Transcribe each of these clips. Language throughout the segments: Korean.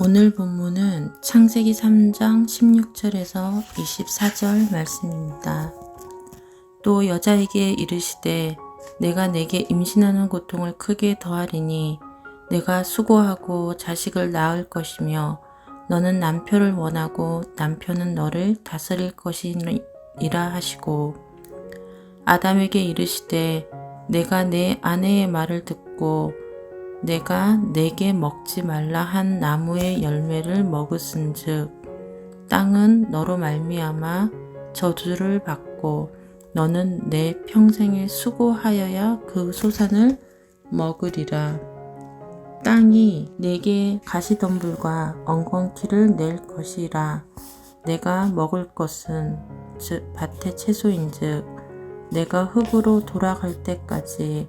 오늘 본문은 창세기 3장 16절에서 24절 말씀입니다. 또 여자에게 이르시되 내가 내게 임신하는 고통을 크게 더하리니 내가 수고하고 자식을 낳을 것이며 너는 남편을 원하고 남편은 너를 다스릴 것이니라 하시고 아담에게 이르시되 내가 내 아내의 말을 듣고 내가 내게 먹지 말라 한 나무의 열매를 먹었은즉 땅은 너로 말미암아 저주를 받고 너는 내 평생에 수고하여야 그 소산을 먹으리라. 땅이 내게 가시덤불과 엉겅퀴를 낼 것이라. 내가 먹을 것은 즉 밭의 채소인즉 내가 흙으로 돌아갈 때까지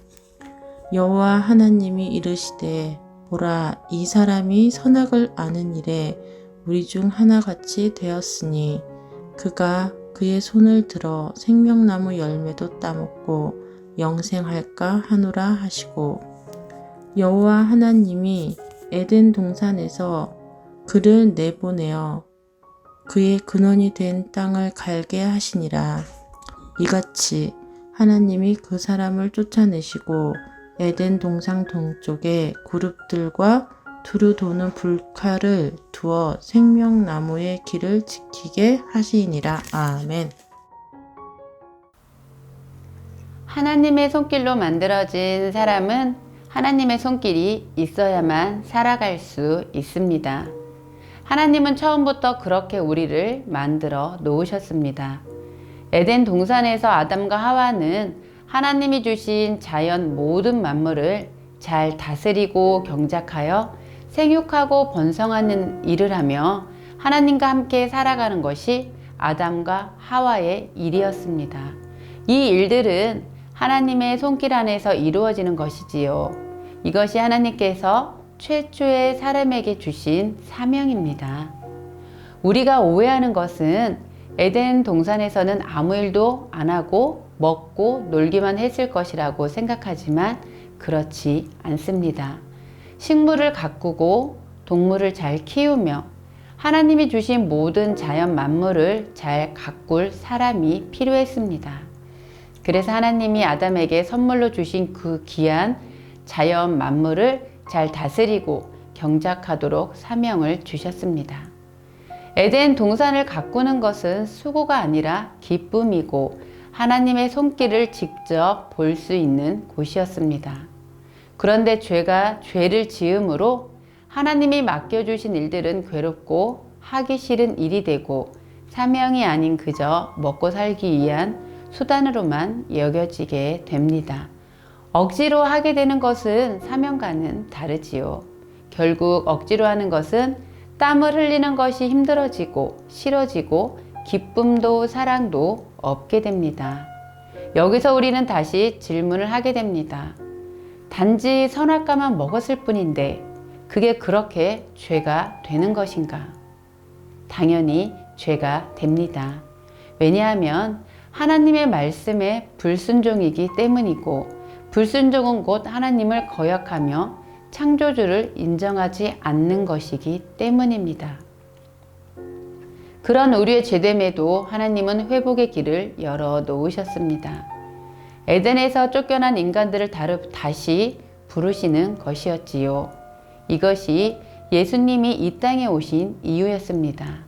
여호와 하나님이 이르시되 보라 이 사람이 선악을 아는 일에 우리 중 하나같이 되었으니 그가 그의 손을 들어 생명나무 열매도 따먹고 영생할까 하노라 하시고 여호와 하나님이 에덴 동산에서 그를 내보내어 그의 근원이 된 땅을 갈게 하시니라. 이같이 하나님이 그 사람을 쫓아내시고 에덴 동상 동쪽에 그룹들과 두루 도는 불칼을 두어 생명나무의 길을 지키게 하시니라. 아멘. 하나님의 손길로 만들어진 사람은 하나님의 손길이 있어야만 살아갈 수 있습니다. 하나님은 처음부터 그렇게 우리를 만들어 놓으셨습니다. 에덴 동산에서 아담과 하와는 하나님이 주신 자연 모든 만물을 잘 다스리고 경작하여 생육하고 번성하는 일을 하며 하나님과 함께 살아가는 것이 아담과 하와의 일이었습니다. 이 일들은 하나님의 손길 안에서 이루어지는 것이지요. 이것이 하나님께서 최초의 사람에게 주신 사명입니다. 우리가 오해하는 것은 에덴 동산에서는 아무 일도 안 하고 먹고 놀기만 했을 것이라고 생각하지만 그렇지 않습니다. 식물을 가꾸고 동물을 잘 키우며 하나님이 주신 모든 자연 만물을 잘 가꿀 사람이 필요했습니다. 그래서 하나님이 아담에게 선물로 주신 그 귀한 자연 만물을 잘 다스리고 경작하도록 사명을 주셨습니다. 에덴 동산을 가꾸는 것은 수고가 아니라 기쁨이고 하나님의 손길을 직접 볼 수 있는 곳이었습니다. 그런데 죄가 죄를 지음으로 하나님이 맡겨주신 일들은 괴롭고 하기 싫은 일이 되고 사명이 아닌 그저 먹고 살기 위한 수단으로만 여겨지게 됩니다. 억지로 하게 되는 것은 사명과는 다르지요. 결국 억지로 하는 것은 땀을 흘리는 것이 힘들어지고 싫어지고 기쁨도 사랑도 없게 됩니다. 여기서 우리는 다시 질문을 하게 됩니다. 단지 선악과만 먹었을 뿐인데 그게 그렇게 죄가 되는 것인가? 당연히 죄가 됩니다. 왜냐하면 하나님의 말씀에 불순종이기 때문이고 불순종은 곧 하나님을 거역하며 창조주를 인정하지 않는 것이기 때문입니다. 그런 우리의 죄됨에도 하나님은 회복의 길을 열어 놓으셨습니다. 에덴에서 쫓겨난 인간들을 다시 부르시는 것이었지요. 이것이 예수님이 이 땅에 오신 이유였습니다.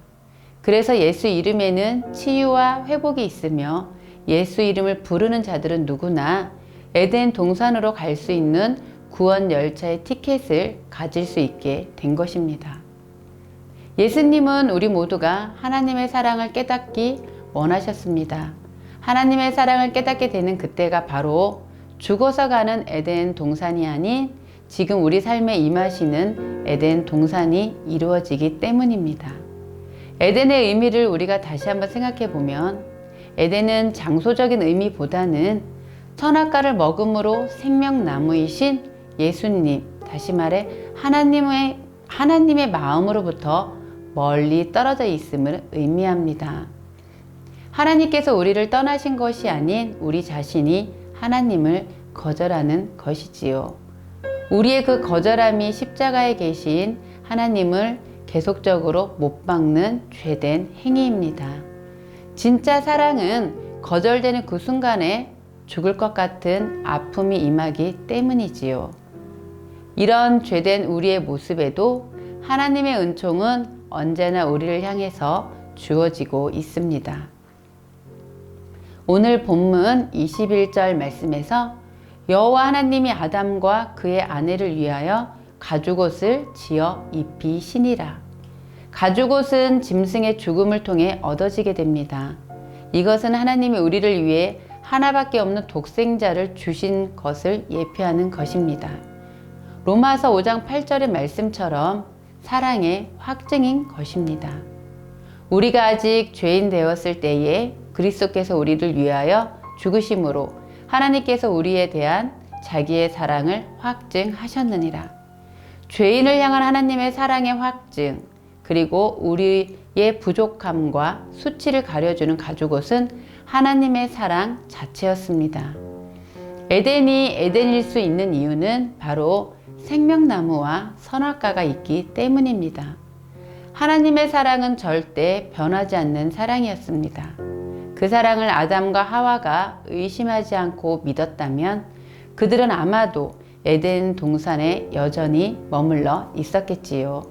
그래서 예수 이름에는 치유와 회복이 있으며 예수 이름을 부르는 자들은 누구나 에덴 동산으로 갈 수 있는 구원 열차의 티켓을 가질 수 있게 된 것입니다. 예수님은 우리 모두가 하나님의 사랑을 깨닫기 원하셨습니다. 하나님의 사랑을 깨닫게 되는 그때가 바로 죽어서 가는 에덴 동산이 아닌 지금 우리 삶에 임하시는 에덴 동산이 이루어지기 때문입니다. 에덴의 의미를 우리가 다시 한번 생각해 보면 에덴은 장소적인 의미보다는 선악과를 먹음으로 생명나무이신 예수님, 다시 말해 하나님의 하나님의 마음으로부터 멀리 떨어져 있음을 의미합니다. 하나님께서 우리를 떠나신 것이 아닌 우리 자신이 하나님을 거절하는 것이지요. 우리의 그 거절함이 십자가에 계신 하나님을 계속적으로 못 박는 죄된 행위입니다. 진짜 사랑은 거절되는 그 순간에 죽을 것 같은 아픔이 임하기 때문이지요. 이런 죄된 우리의 모습에도 하나님의 은총은 언제나 우리를 향해서 주어지고 있습니다. 오늘 본문 21절 말씀에서 여호와 하나님이 아담과 그의 아내를 위하여 가죽옷을 지어 입히시니라. 가죽옷은 짐승의 죽음을 통해 얻어지게 됩니다. 이것은 하나님이 우리를 위해 하나밖에 없는 독생자를 주신 것을 예표하는 것입니다. 로마서 5장 8절의 말씀처럼 사랑의 확증인 것입니다. 우리가 아직 죄인 되었을 때에 그리스도께서 우리를 위하여 죽으심으로 하나님께서 우리에 대한 자기의 사랑을 확증하셨느니라. 죄인을 향한 하나님의 사랑의 확증, 그리고 우리의 부족함과 수치를 가려주는 가죽옷은 하나님의 사랑 자체였습니다. 에덴이 에덴일 수 있는 이유는 바로 생명나무와 선악과가 있기 때문입니다. 하나님의 사랑은 절대 변하지 않는 사랑이었습니다. 그 사랑을 아담과 하와가 의심하지 않고 믿었다면 그들은 아마도 에덴 동산에 여전히 머물러 있었겠지요.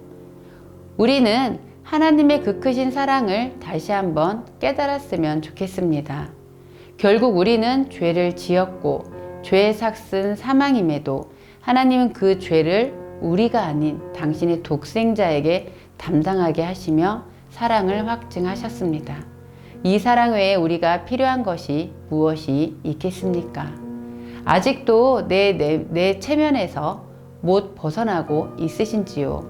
우리는 하나님의 그 크신 사랑을 다시 한번 깨달았으면 좋겠습니다. 결국 우리는 죄를 지었고 죄의 삭은 사망임에도 하나님은 그 죄를 우리가 아닌 당신의 독생자에게 담당하게 하시며 사랑을 확증하셨습니다. 이 사랑 외에 우리가 필요한 것이 무엇이 있겠습니까? 아직도 내, 내, 내 체면에서 못 벗어나고 있으신지요?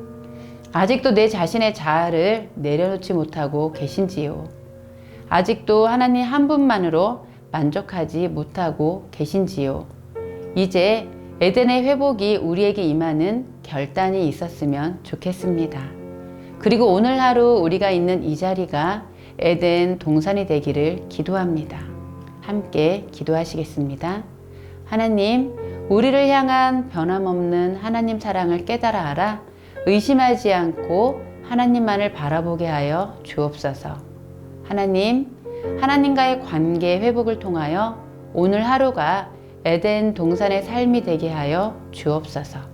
아직도 내 자신의 자아를 내려놓지 못하고 계신지요? 아직도 하나님 한 분만으로 만족하지 못하고 계신지요? 이제 에덴의 회복이 우리에게 임하는 결단이 있었으면 좋겠습니다. 그리고 오늘 하루 우리가 있는 이 자리가 에덴 동산이 되기를 기도합니다. 함께 기도하시겠습니다. 하나님, 우리를 향한 변함없는 하나님 사랑을 깨달아 알아 의심하지 않고 하나님만을 바라보게 하여 주옵소서. 하나님, 하나님과의 관계 회복을 통하여 오늘 하루가 에덴 동산의 삶이 되게 하여 주옵소서.